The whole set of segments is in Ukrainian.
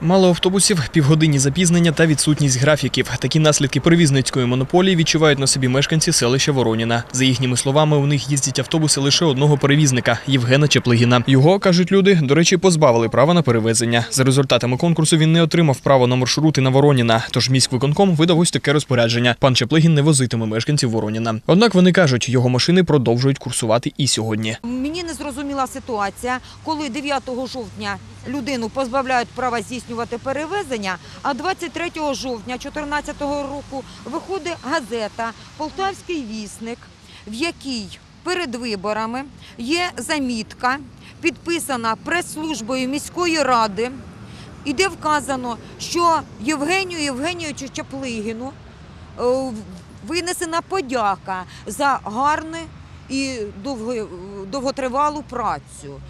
Мало автобусів, півгодинні запізнення та відсутність графіків. Такі наслідки перевізницької монополії відчувають на собі мешканці селища Вороніна. За їхніми словами, у них їздять автобуси лише одного перевізника Євгена Чеплигіна. Його кажуть люди, до речі, позбавили права на перевезення. За результатами конкурсу він не отримав право на маршрути на Вороніна. Тож міськвиконком видав ось таке розпорядження. Пан Чеплигін не возитиме мешканців Вороніна. Однак вони кажуть, його машини продовжують курсувати і сьогодні. Мені не зрозуміла ситуація, коли 9 жовтня людину позбавляють права здійснювати перевезення, а 23 жовтня 2014 року виходить газета Полтавський вісник, в якій перед виборами є замітка, підписана прес-службою міської ради, і де вказано, що Євгенію Євгенійовичу Чаплигіну е, винесена подяка за гарне і довго- довготривалу працю.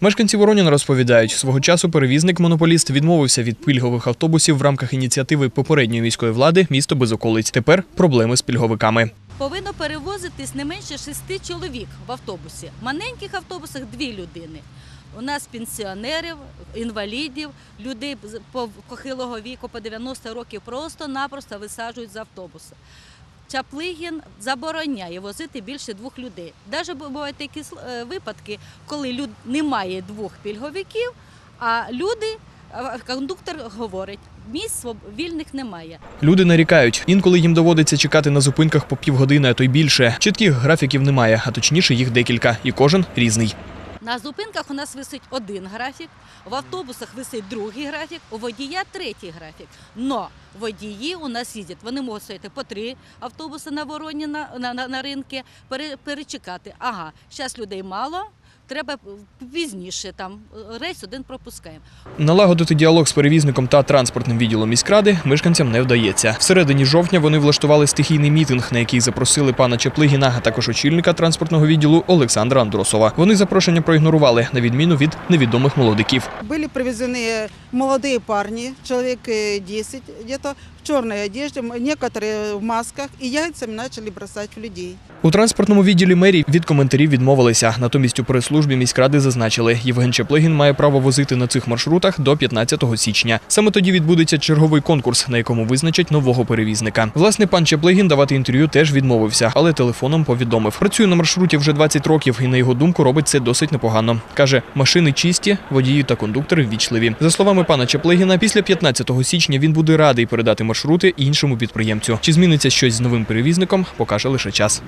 Мешканці Вороніна розповідають, свого часу перевізник-монополіст відмовився від пільгових автобусів в рамках ініціативи попередньої міської влади місто без околиць. Тепер проблеми з пільговиками. Повинно перевозитись не менше шести чоловік в автобусі. В маленьких автобусах дві людини. У нас пенсіонерів, інвалідів, людей з- похилого віку по 90 років просто-напросто висаджують з автобуса. Чаплигін забороняє возити більше двох людей. Навіть бувають такі е, випадки, коли люд... немає двох пільговиків, а люди, кондуктор говорить, місць вільних немає. Люди нарікають, інколи їм доводиться чекати на зупинках по півгодини, а то й більше. Чітких графіків немає, а точніше їх декілька, і кожен різний. На зупинках у нас висить один графік, в автобусах висить другий графік, у водія третій графік. Но водії у нас їздять, вони можуть стояти по три автобуси на вороні на, на, на, на ринки, перечекати. Ага, зараз людей мало, треба пізніше там рейс один пропускаємо. Налагодити діалог з перевізником та транспортним відділом міськради мешканцям не вдається. Всередині жовтня вони влаштували стихійний мітинг, на який запросили пана Чеплигіна, а також очільника транспортного відділу Олександра Андросова. Вони запрошення проігнорували, на відміну від невідомих молодиків. Были привезены молодые парни, человек э, 10 где-то, в черной одежде, м- некоторые в масках, и яйцами начали бросать в людей. У транспортному відділі мерії від коментарів відмовилися. Натомість у прес-службі міськради зазначили, Євген Чеплигін має право возити на цих маршрутах до 15 січня. Саме тоді відбудеться черговий конкурс, на якому визначать нового перевізника. Власне, пан Чеплигін давати інтерв'ю теж відмовився, але телефоном повідомив. Працює на маршруті вже 20 років і на його думку робить це досить непогано. Каже, машини чисті, водії та кондуктори ввічливі. За словами пана Чеплигіна, після 15 січня він буде радий передати маршрути іншому підприємцю. Чи зміниться щось з новим перевізником, покаже лише час.